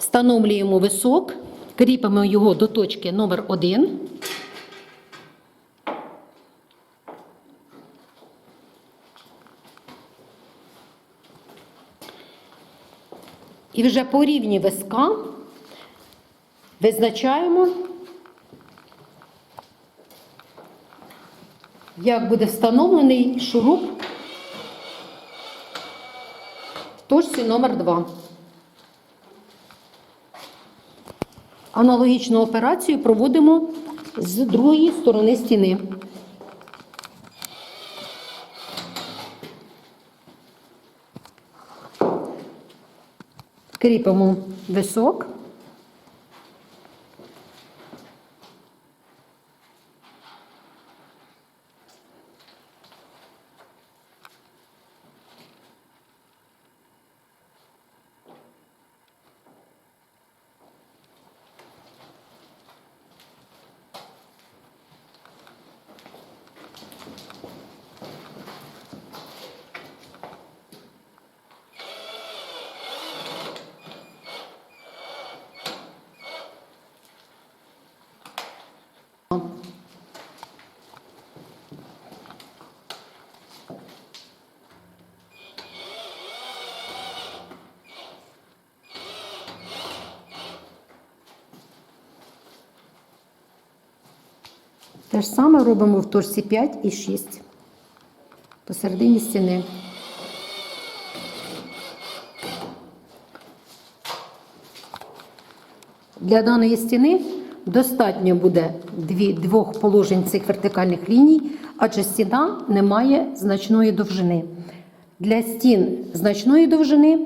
Встановлюємо висок, кріпимо його до точки номер 1 І вже по рівні виска визначаємо, як буде встановлений шуруп в точці номер 2. Аналогічну операцію проводимо з другої сторони стіни. Кріпимо висок. Те ж саме робимо в точці 5 і 6 посередині стіни. Для даної стіни достатньо буде двох положень цих вертикальних ліній, адже стіна не має значної довжини. Для стін значної довжини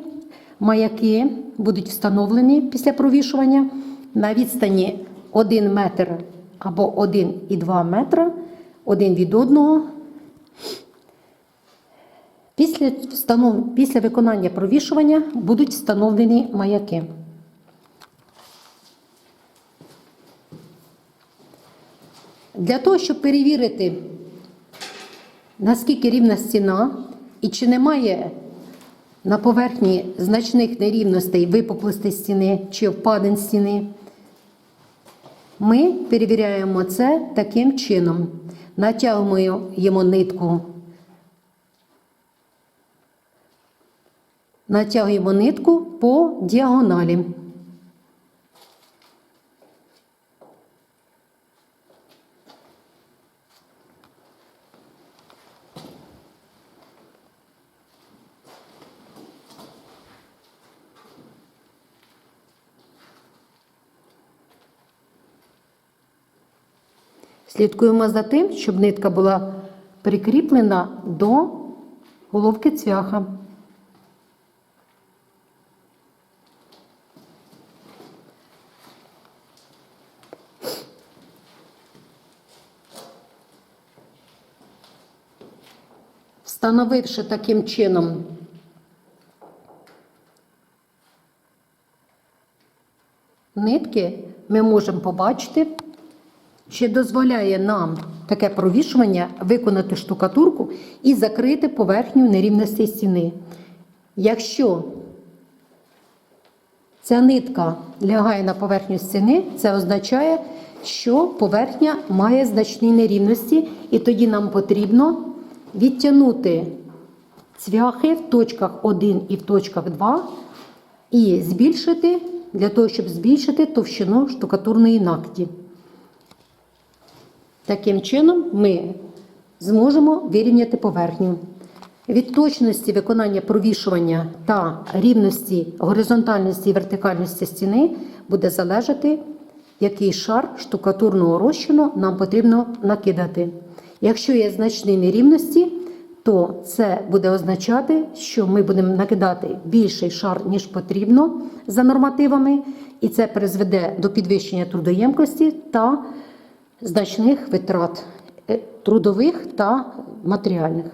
маяки будуть встановлені після провішування на відстані 1 метр або 1,2 метра один від одного. Після, встанов... Після виконання провішування будуть встановлені маяки. Для того, щоб перевірити, наскільки рівна стіна і чи немає на поверхні значних нерівностей випуклостей стіни чи впадин стіни, ми перевіряємо це таким чином. Натягуємо нитку. Натягуємо нитку по діагоналі. Слідкуємо за тим, щоб нитка була прикріплена до головки цвяха. Встановивши таким чином нитки, ми можемо побачити, що дозволяє нам таке провішування виконати штукатурку і закрити поверхню нерівностей стіни. Якщо ця нитка лягає на поверхню стіни, це означає, що поверхня має значні нерівності, і тоді нам потрібно відтягнути цвяхи в точках 1 і в точках 2 і збільшити для того, щоб збільшити товщину штукатурної накті. Таким чином ми зможемо вирівняти поверхню. Від точності виконання провішування та рівності горизонтальності і вертикальності стіни буде залежати, який шар штукатурного розчину нам потрібно накидати. Якщо є значні нерівності, то це буде означати, що ми будемо накидати більший шар, ніж потрібно за нормативами, і це призведе до підвищення трудоємкості та значних витрат е, трудових та матеріальних.